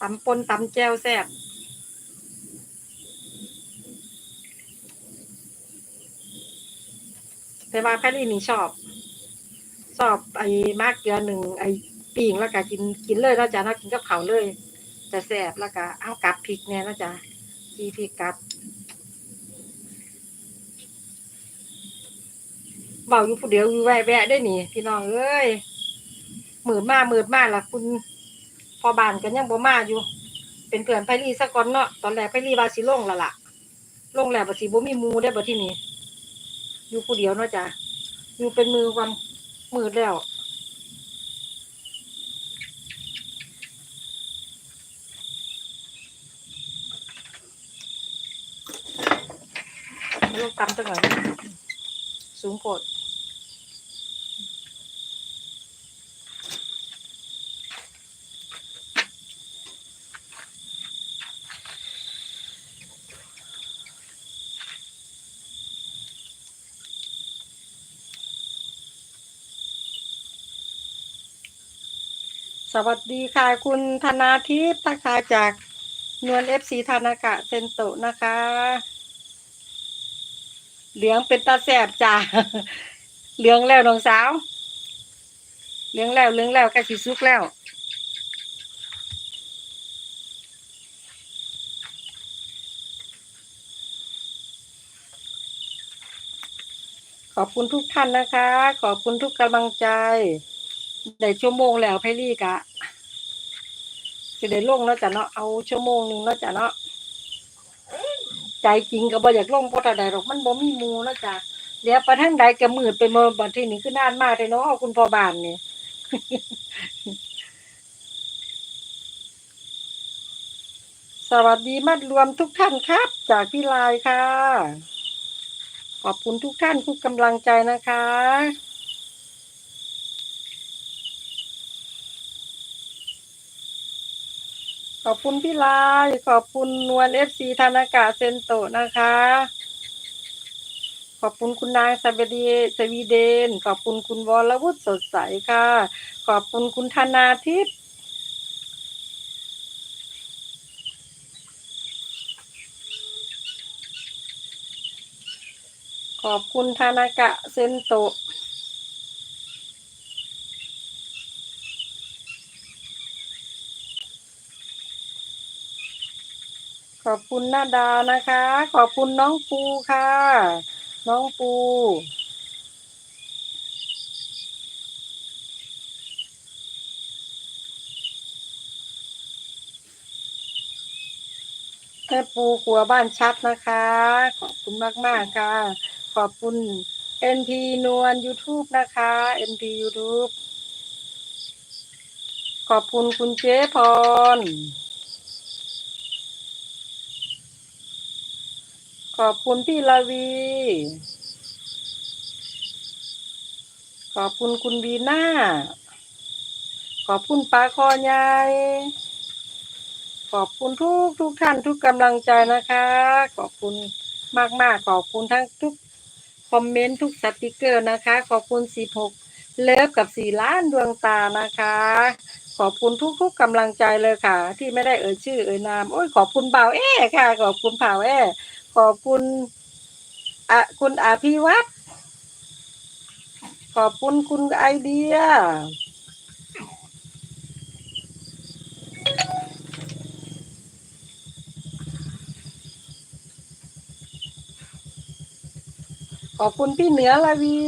ตำปนตำแจวแซ่บแต่ว่าแพรรี่นี่ชอบ ชอบไอ้มากเกลือหนึ่งไอ้ปิ่งแล้วก็กินกินเลยแล้วจ้ะเนาะกินกับเขาเลย จะแซ่บแล้วก็เอากับพริกเนี่ยนะจ๊ะจีพริกกับเบาอยู่ผู้เดียวอยู่แวะแวะได้หนิพี่น้องเอ้ยหมืดมาหมืดมาล่ะคุณ พอบานกันยังบ่มาอยู่ เป็นเพื่อนไพรี่ซะก่อนเนาะตอนแรกไพรีว่าสิลงละล่ะลงแล้วบ่สิบ่มีหมูได้บ่ที่นี่อยู่ผู้เดียวเนาะจ้ะอยู่เป็นมือวันมืดแล้วมาลงตำตั้งหน่อยสูงโพด วัสดีค่ะ คุณธนาทิพย์ทักทาจากนวลเอฟซีธนากะเซนโตนะคะ เหลืองเป็นตาแสบจ้าเหลืองแล้วน้องสาว เหลืองแล้วเหลืองแล้วใกล้สิสุกแล้วขอบคุณทุกท่านนะคะ ขอบคุณทุกกำลังใจ ได้ชั่วโมงแล้วไพรี่กะ จะได้ลงแล้วจ้ะเนาะเอาชั่วโมงหนึ่งแล้วจ้ะเนาะใจจริงก็บ่อยากลงเพราะใดหรอกมันบ่มีมูแล้วจ้ะเดี๋ยวไปทางใดก็มืดไปเมื่อบัดทีนี้คือนานมากเลยเนาะคุณพ่อบ้านนี่สวัสดีมัดรวมทุกท่านครับ จากพี่ลายค่ะ ขอบคุณทุกท่านทุกกำลังใจนะคะ อบคุณพี่ลาย ขอบคุณนวลเอฟซีธนากะเซนโตะนะคะ ขอบคุณคุณนางสวดีสวีเดน ขอบคุณคุณวรวุฒิสดใสค่ะ ขอบคุณคุณธนาทิพย์ขอบคุณธนากะเซนโต ขอบคุณนาดานะคะ ขอบคุณน้องปูค่ะ น้องปู แม่ปูครัวบ้านชัดนะคะ ขอบคุณมากๆค่ะ ขอบคุณ NP นวล YouTube นะคะ NP YouTube ขอบคุณคุณเจ๊พร ขอบคุณพี่ลาวี ขอบคุณคุณบีน่า ขอบคุณปาคอใหญ่ขอบคุณทุกทุกท่านทุกกำลังใจนะคะ ขอบคุณมากมากๆขอบคุณทั้งทุกคอมเมนต์ทุกสติกเกอร์นะคะ ขอบคุณสิบหกเลิฟกับสี่ล้านดวงตานะคะ ขอบคุณทุกๆกำลังใจเลยค่ะ ที่ไม่ได้เอ่ยชื่อเอ่ยนามโอ้ยขอบคุณบ่าแอ้ค่ะ ขอบคุณบ่าแอ้ ขอบคุณอะคุณอาภิวัตรขอบคุณคุณไอเดีย ขอบคุณพี่เหนือลาวี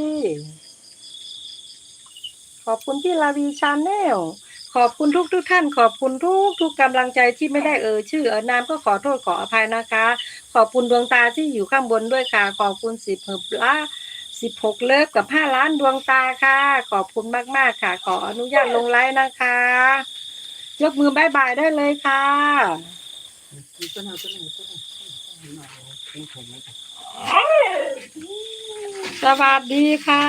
ขอบคุณพี่ลาวีชาแนลขอบคุณทุกทุกท่าน ขอบคุณทุกทุกกำลังใจที่ไม่ได้เอ่ยชื่อเอ่ยนามก็ขอโทษขออภัยนะคะ ขอบคุณดวงตาที่อยู่ข้างบนด้วยค่ะ ขอบคุณสิบหกละสิบหกเลิฟกับห้าล้านดวงตาค่ะ ขอบคุณมากๆค่ะ ขออนุญาตลงไลน์นะคะ ยกมือบายบายได้เลยค่ะสวัสดีค่ะ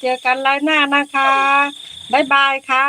เจอกันไลน์หน้านะคะบายบายค่ะ